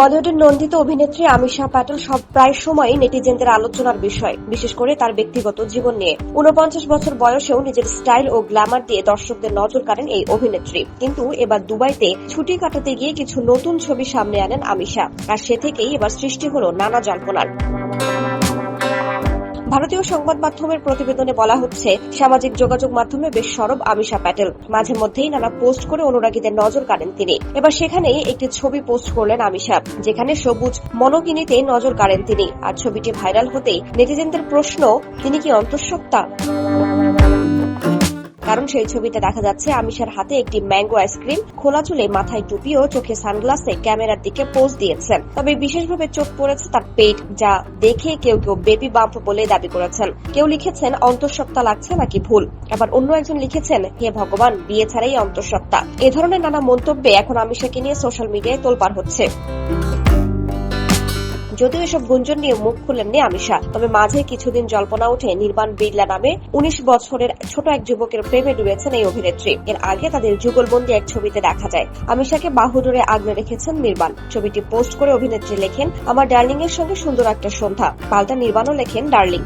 বলিউডের নন্দিত অভিনেত্রী আমিশা প্যাটেল সব প্রায় সময়ই নেটিজেনদের আলোচনার বিষয়, বিশেষ করে তার ব্যক্তিগত জীবন নিয়ে। উনপঞ্চাশ বছর বয়সেও নিজের স্টাইল ও গ্ল্যামার দিয়ে দর্শকদের নজর কাড়েন এই অভিনেত্রী। কিন্তু এবার দুবাইতে ছুটি কাটাতে গিয়ে কিছু নতুন ছবি সামনে আনেন আমিশা আর সে থেকেই এবার সৃষ্টি হল নানা জল্পনার। ভারতীয় সংবাদ মাধ্যমের প্রতিবেদনে বলা হচ্ছে, সামাজিক যোগাযোগ মাধ্যমে বেশ সরব আমিশা প্যাটেল। মাঝে মধ্যেই নানা পোস্ট করে অনুরাগীদের নজর কাড়েন তিনি। এবার সেখানেই একটি ছবি পোস্ট করলেন আমিশা যেখানে সবুজ মনোকিনিতে নজর কাড়েন তিনি। আর ছবিটি ভাইরাল হতেই নেটিজেনদের প্রশ্ন, তিনি কি অন্তঃসত্ত্বা? কারণ সেই ছবিতে দেখা যাচ্ছে আমিষার হাতে একটি ম্যাঙ্গো আইসক্রিম, খোলা চুলে মাথায় টুপি ও চোখে সানগ্লাসে ক্যামেরার দিকে পোজ দিয়েছেন তবে বিশেষভাবে চোখ পড়েছে তার পেট, যা দেখে কেউ কেউ বেবি বাম্প বলে দাবি করেছেন। কেউ লিখেছেন, অন্তঃসত্ত্বা লাগছে নাকি ভুল? আবার অন্য একজন লিখেছেন, হে ভগবান, বিয়ে ছাড়াই অন্তঃসত্ত্বা। এ ধরনের নানা মন্তব্যে এখন আমিষাকে নিয়ে সোশ্যাল মিডিয়ায় তোলপাড় হচ্ছে। যদিও এসব গুঞ্জন নিয়ে মুখ খুলেননি আমিষা তবে মাঝে কিছুদিন জল্পনা উঠে নির্বাণ বিড়লা নামে উনিশ বছরের ছোট এক যুবকের প্রেমে ডুবেছেন এই অভিনেত্রী। এর আগে তাদের যুগলবন্দি এক ছবিতে দেখা যায়। আমিষাকে বাহুডোরে আগলে রেখেছেন নির্বাণ। ছবিটি পোস্ট করে অভিনেত্রী লেখেন, আমার ডার্লিং এর সঙ্গে সুন্দর একটা সন্ধ্যা। পাল্টা নির্বাণও লেখেন ডার্লিং।